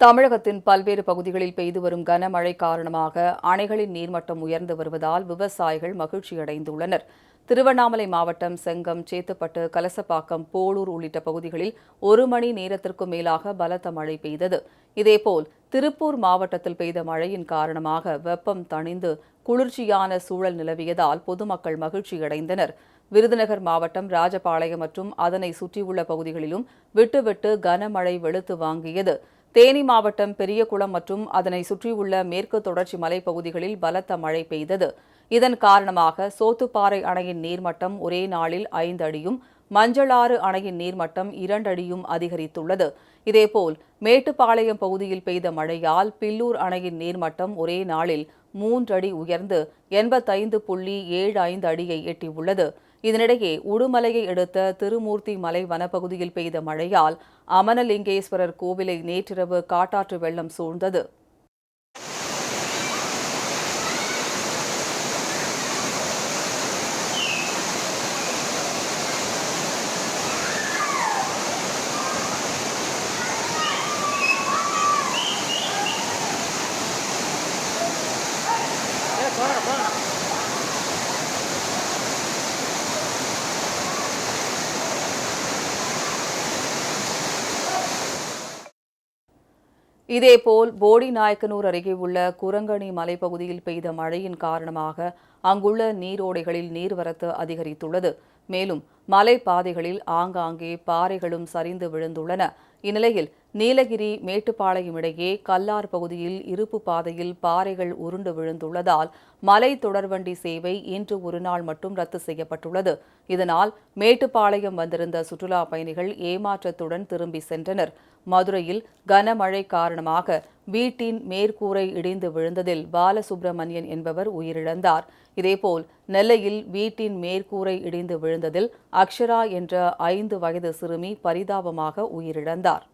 தமிழகத்தின் பல்வேறு பகுதிகளில் பெய்து வரும் கனமழை காரணமாக அணைகளின் நீர்மட்டம் உயர்ந்து வருவதால் விவசாயிகள் மகிழ்ச்சியடைந்துள்ளனர். திருவண்ணாமலை மாவட்டம் செங்கம் சேத்துப்பட்டு கலசப்பாக்கம் போளூர் உள்ளிட்ட பகுதிகளில் ஒரு மணி நேரத்திற்கும் மேலாக பலத்த மழை பெய்தது. இதேபோல் திருப்பூர் மாவட்டத்தில் பெய்த மழையின் காரணமாக வெப்பம் தணிந்து குளிர்ச்சியான சூழல் நிலவியதால் பொதுமக்கள் மகிழ்ச்சியடைந்தனர். விருதுநகர் மாவட்டம் ராஜபாளையம் மற்றும் அதனை சுற்றியுள்ள பகுதிகளிலும் விட்டுவிட்டு கனமழை வெளுத்து வாங்கியது. தேனி மாவட்டம் பெரியகுளம் மற்றும் அதனை சுற்றியுள்ள மேற்கு தொடர்ச்சி மலைப்பகுதிகளில் பலத்த மழை பெய்தது. இதன் காரணமாக சோத்துப்பாறை அணையின் நீர்மட்டம் ஒரே நாளில் ஐந்து அடியும் மஞ்சளாறு அணையின் நீர்மட்டம் இரண்டு அடியும் அதிகரித்துள்ளது. இதேபோல் மேட்டுப்பாளையம் பகுதியில் பெய்த மழையால் பில்லூர் அணையின் நீர்மட்டம் ஒரே நாளில் மூன்றடி உயர்ந்து எண்பத்தைந்து புள்ளி ஏழு ஐந்து அடியை எட்டியுள்ளது. இதனிடையே உடுமலையை எடுத்த திருமூர்த்தி மலை வனப்பகுதியில் பெய்த மழையால் அமனலிங்கேஸ்வரர் கோவிலை நேற்றிரவு காட்டாற்று வெள்ளம் சூழ்ந்தது. இதேபோல் போடிநாயக்கனூர் அருகே உள்ள குரங்கணி மலைப்பகுதியில் பெய்த மழையின் காரணமாக அங்குள்ள நீரோடைகளில் நீர்வரத்து அதிகரித்துள்ளது. மேலும் மலைப்பாதைகளில் ஆங்காங்கே பாறைகளும் சரிந்து விழுந்துள்ளன. இந்நிலையில் நீலகிரி மேட்டுப்பாளையம் இடையே கல்லார் பகுதியில் இருப்பு பாதையில் பாறைகள் உருண்டு விழுந்துள்ளதால் மலை தொடர்வண்டி சேவை இன்று ஒரு நாள் மட்டும் ரத்து செய்யப்பட்டுள்ளது. இதனால் மேட்டுப்பாளையம் வந்திருந்த சுற்றுலா பயணிகள் ஏமாற்றத்துடன் திரும்பி சென்றனர். மதுரையில் கனமழை காரணமாக வீட்டின் மேற்கூரை இடிந்து விழுந்ததில் பாலசுப்பிரமணியன் என்பவர் உயிரிழந்தார். இதேபோல் நெல்லையில் வீட்டின் மேற்கூரை இடிந்து விழுந்ததில் அக்ஷரா என்ற ஐந்து வயது சிறுமி பரிதாபமாக உயிரிழந்தார்.